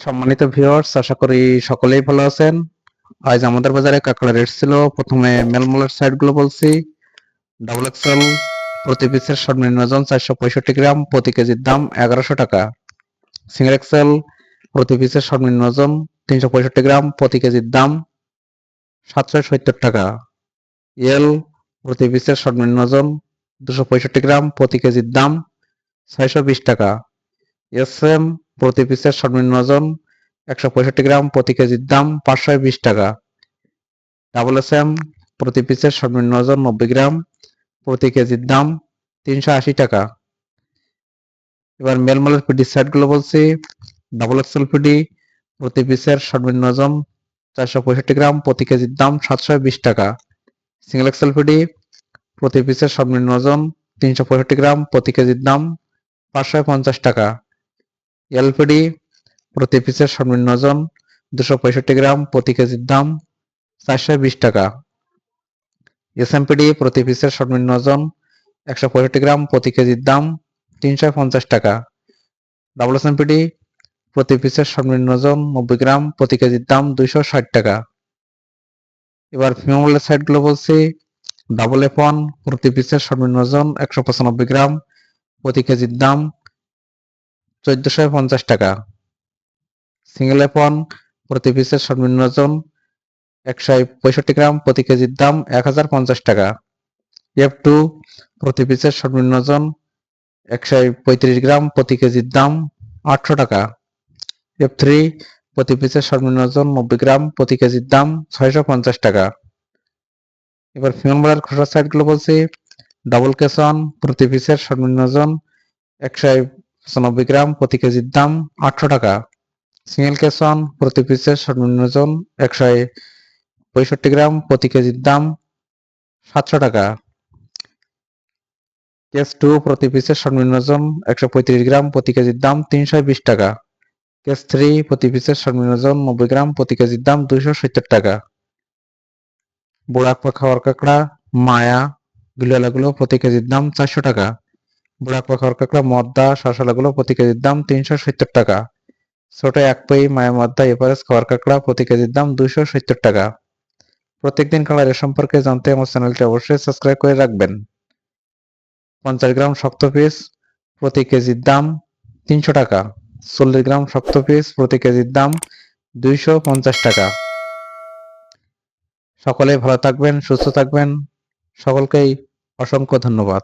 সম্মানিত ভিউয়ার্স আশা করি সকলেই ভালো আছেন। আজ আমাদের বাজারে কাঁকড়া রেট ছিল, প্রথমে মেলমলের সাইডগুলো বলছি। ডাবল এক্সেল প্রতি পিসের সর্বনিম্ন ওজন চারশো পঁয়ষট্টি গ্রাম, প্রতি কেজির দাম এগারোশো টাকা। সিঙ্গেল এক্সেল প্রতি পিসের সর্বনিম্ন ওজন তিনশো পঁয়ষট্টি গ্রাম, প্রতি কেজির দাম সাতশো সত্তর টাকা। এল প্রতি পিসের সর্বনিম্ন ওজন দুশো পঁয়ষট্টি গ্রাম, প্রতি কেজির দাম ছয়শো বিশ টাকা। এস এম প্রতি পিসের সর্বনিম্ন ওজন একশো পঁয়ষট্টি গ্রাম, প্রতি কেজির দাম পাঁচশো বিশ টাকা। ডাবল এস এম প্রতি পিসের সর্বনিম্ন ওজন নব্বই গ্রাম, প্রতি কেজির দাম তিনশো আশি টাকা। এবার মেলমলের পিডি সেটগুলো বলছি। ডাবল এক্সেল পিডি প্রতি পিসের সর্বনিম্ন ওজন চারশো পঁয়ষট্টি গ্রাম, প্রতি কেজির দাম সাতশো বিশ টাকা। সিঙ্গেল এক্সেল পিডি প্রতি পিসের সর্বনিম্ন ওজন তিনশো পঁয়ষট্টি গ্রাম, প্রতি কেজির দাম পাঁচশো পঞ্চাশ টাকা। এলপিডি প্রতি পিসের সর্বনিম্ন ওজন দুশো পঁয়ষট্টি গ্রাম প্রতি কেজির দাম চারশো বিশ টাকা। এসএমপিডি প্রতি পিসের সর্বনিম্ন ওজন একশো পঁয়ষট্টি গ্রাম প্রতি কেজির দাম তিনশো পঞ্চাশ টাকা। ডাবল এসএমপিডি প্রতি পিসের সর্বনিম্ন ওজন নব্বই গ্রাম প্রতি কেজির দাম দুইশো ষাট টাকা। এবার ফিমেলের সাইডগুলো বলছি। ডাবল এফ ওয়ান প্রতি পিসের সর্বনিম্ন ওজন একশো পঁচানব্বই গ্রাম প্রতি কেজির দাম চোদ্দশো পঞ্চাশ টাকা। সিঙ্গেল এফ ওয়ান প্রতি পিসের সর্বনিম্ন ওজন একশো পঁয়ষট্টি গ্রাম, প্রতি কেজির দাম এক হাজার পঞ্চাশ টাকা। এফ টু প্রতি পিসের সর্বনিম্ন ওজন একশো পঁয়ত্রিশ গ্রাম, প্রতি কেজির দাম আটশো টাকা। এফ থ্রি প্রতি পিসের সর্বনিম্ন ওজন নব্বই গ্রাম, প্রতি কেজির দাম ছয়শো পঞ্চাশ টাকা। এবার ফিমেল বলার খসড়া সাইডগুলো বলছি। ডাবল কেসন প্রতি পিসের সর্বনিম্ন ওজন একশো পঁচানব্বই গ্রাম প্রতি কেজির দাম আটশো টাকা। সিঙ্গেল কেসন প্রতি পিসের সর্বনিম্ন ওজন একশো পঁয়ষট্টি গ্রাম প্রতি কেজির দাম সাতশো টাকা। কেস টু প্রতি পিসের সর্বনিম্ন ওজন একশো পঁয়ত্রিশ গ্রাম প্রতি কেজির দাম তিনশো বিশ টাকা। কেস থ্রি প্রতি পিসের সর্বনিম্ন ওজন নব্বই গ্রাম প্রতি কেজির দাম দুইশো সত্তর টাকা। বুড়াক পাখা কাঁকড়া মায়া গুলো প্রতি কেজির দাম চারশো টাকা। বুড়াক পাখা কাঁকড়া, মদ্দা শশালাগুলো প্রতি কেজির দাম তিনশো সত্তর টাকা। ছোট এক পই মায়া মদ্দা খাওয়ার কাঁকড়া প্রতি কেজির দাম দুইশো সত্তর টাকা। প্রত্যেকদিন কালারের সম্পর্কে জানতে আমার চ্যানেলটি অবশ্যই সাবস্ক্রাইব করে রাখবেন। পঞ্চাশ গ্রাম শক্ত পিস প্রতি কেজির দাম তিনশো টাকা। চল্লিশ গ্রাম শক্ত পিস প্রতি কেজির দাম দুইশো পঞ্চাশ টাকা। সকলে ভালো থাকবেন, সুস্থ থাকবেন। সকলকেই অসংখ্য ধন্যবাদ।